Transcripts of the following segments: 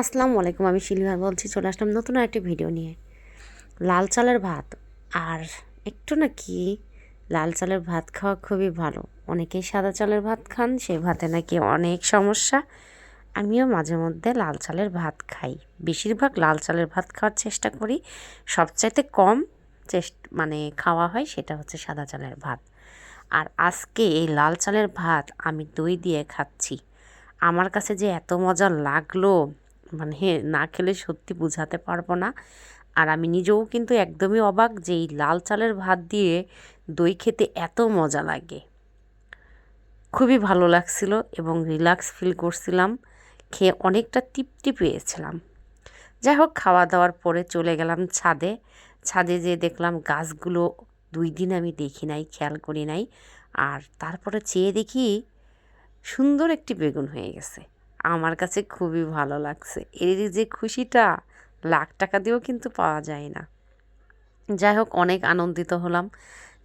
আসসালামু আলাইকুম, আমি শিলিমা বলছি, চলে আসলাম নতুন একটি ভিডিও নিয়ে। লাল চালের ভাত। আর একটু নাকি লাল চালের ভাত খাওয়া খুবই ভালো। অনেকেই সাদা চালের ভাত খান, সেই ভাতে নাকি অনেক সমস্যা। আমিও মাঝে মধ্যে লাল চালের ভাত খাই। বেশিরভাগ লাল চালের ভাত খাওয়ার চেষ্টা করি। সবচাইতে কম চেষ্ট মানে খাওয়া হয় সেটা হচ্ছে সাদা চালের ভাত। আর আজকে এই লাল চালের ভাত আমি দই দিয়ে খাচ্ছি। আমার কাছে যে এত মজা লাগল মানে না খেলে সত্যি বোঝাতে পারব না। আর আমি নিজেও কিন্তু একদমই অবাক যে এই লাল চালের ভাত দিয়ে দই খেতে এত মজা লাগে। খুবই ভালো লাগছিল এবং রিল্যাক্স ফিল করছিলাম, খেয়ে অনেকটা তৃপ্তি পেয়েছিলাম। যাই হোক, খাওয়া দাওয়ার পরে চলে গেলাম ছাদে। ছাদে যেয়ে দেখলাম গাছগুলো দুই দিন আমি দেখি নাই, খেয়াল করি নাই। আর তারপরে চেয়ে দেখি সুন্দর একটি বেগুন হয়ে গেছে। আমার কাছে খুবই ভালো লাগছে। এর যে খুশিটা, লাখ টাকা দিয়েও কিন্তু পাওয়া যায় না। যাই হোক, অনেক আনন্দিত হলাম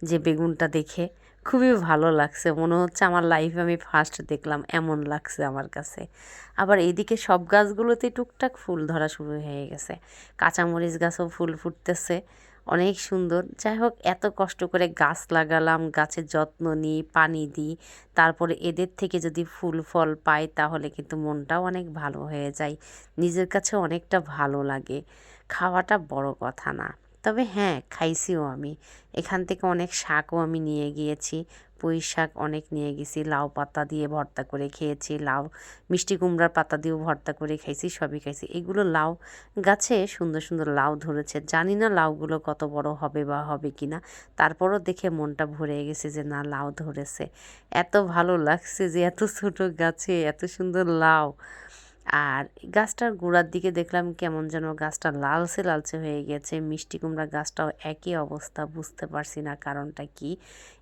যে বেগুনটা দেখে। খুবই ভালো লাগছে। মনে হচ্ছে আমার লাইফে আমি ফার্স্ট দেখলাম, এমন লাগছে আমার কাছে। আবার এদিকে সব গাছগুলোতে টুকটাক ফুল ধরা শুরু হয়ে গেছে। কাঁচামরিচ গাছও ফুল ফুটতেছে। অনেক সুন্দর। যাই হোক এত কষ্ট করে গাছ লাগালাম, গাছের যত্ন নিই, পানি দিই, তারপরে এদের থেকে যদি ফুল, ফল পাই, তাহলে কিন্তু মনটাও অনেক ভালো হয়ে যায়। নিজের কাছে অনেকটা ভালো লাগে। খাওয়াটা বড় কথা না। তবে হ্যাঁ খাইছিও আমি। এখান থেকে অনেক শাকও আমি নিয়ে গিয়েছি। পুঁই শাক অনেক নিয়ে গেছি, লাউ পাতা দিয়ে ভর্তা করে খেয়েছি, লাউ, মিষ্টি কুমড়ার পাতা দিয়েও ভর্তা করে খাইছি, সবই খাইছি। এগুলো লাউ গাছে সুন্দর সুন্দর লাউ ধরেছে। জানি না লাউগুলো কত বড় হবে বা হবে কি না তারপরও দেখে মনটা ভরে গেছে যে না, লাউ ধরেছে। এত ভালো লাগছে যে এত ছোট গাছে এত সুন্দর লাউ। আর গাছটার গোড়ার দিকে দেখলাম কেমন যেন গাছটা লালচে লালচে হয়ে গেছে। মিষ্টি কুমড়া গাছটাও একই অবস্থা, বুঝতে পারছি না কারণটা কি।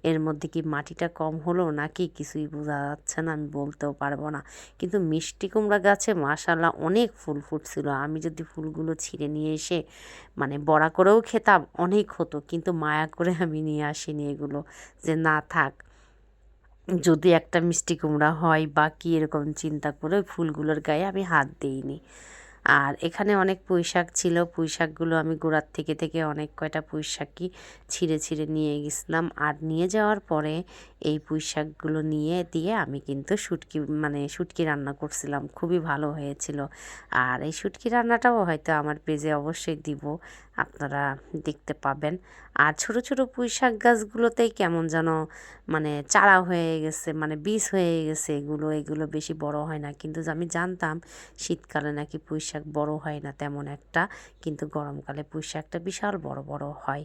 এর মধ্যে কি মাটিটা কম হলো নাকি কিছুই বোঝা যাচ্ছে না, আমি বলতেও পারব না। কিন্তু মিষ্টি কুমড়া গাছে মাশাল্লাহ অনেক ফুল ফুটছিল। আমি যদি ফুলগুলো ছিঁড়ে নিয়ে এসে মানে বড়া করেও খেতাম, অনেক হতো। কিন্তু মায়া করে আমি নিয়ে আসিনি এগুলো। যে না থাক যদি একটা মিষ্টি কুমড়া হয় বা কী এরকম চিন্তা করে ওই ফুলগুলোর গায়ে আমি হাত দিইনি। আর এখানে অনেক পুঁই শাক ছিল পুঁই শাকগুলো আমি গোড়ার থেকে থেকে অনেক কয়টা পুঁই শাকই ছিঁড়ে ছিঁড়ে নিয়ে গেছিলাম। আর নিয়ে যাওয়ার পরে এই পুঁই শাকগুলো নিয়ে দিয়ে আমি কিন্তু শুটকি মানে শুটকি রান্না করছিলাম। খুবই ভালো হয়েছিল। আর এই শুটকি রান্নাটাও হয়তো আমার পেজে অবশ্যই দিব। আপনারা দেখতে পাবেন। আর ছোট ছোট পুঁই শাক গাছগুলোতেই কেমন যেন মানে চারা হয়ে গেছে মানে বীজ হয়ে গেছে এগুলো এগুলো বেশি বড় হয় না। কিন্তু আমি জানতাম, শীতকালে নাকি পুঁই শাক বড় হয় না তেমন একটা, কিন্তু গরমকালে পুঁই শাকটা বিশাল বড় বড় হয়।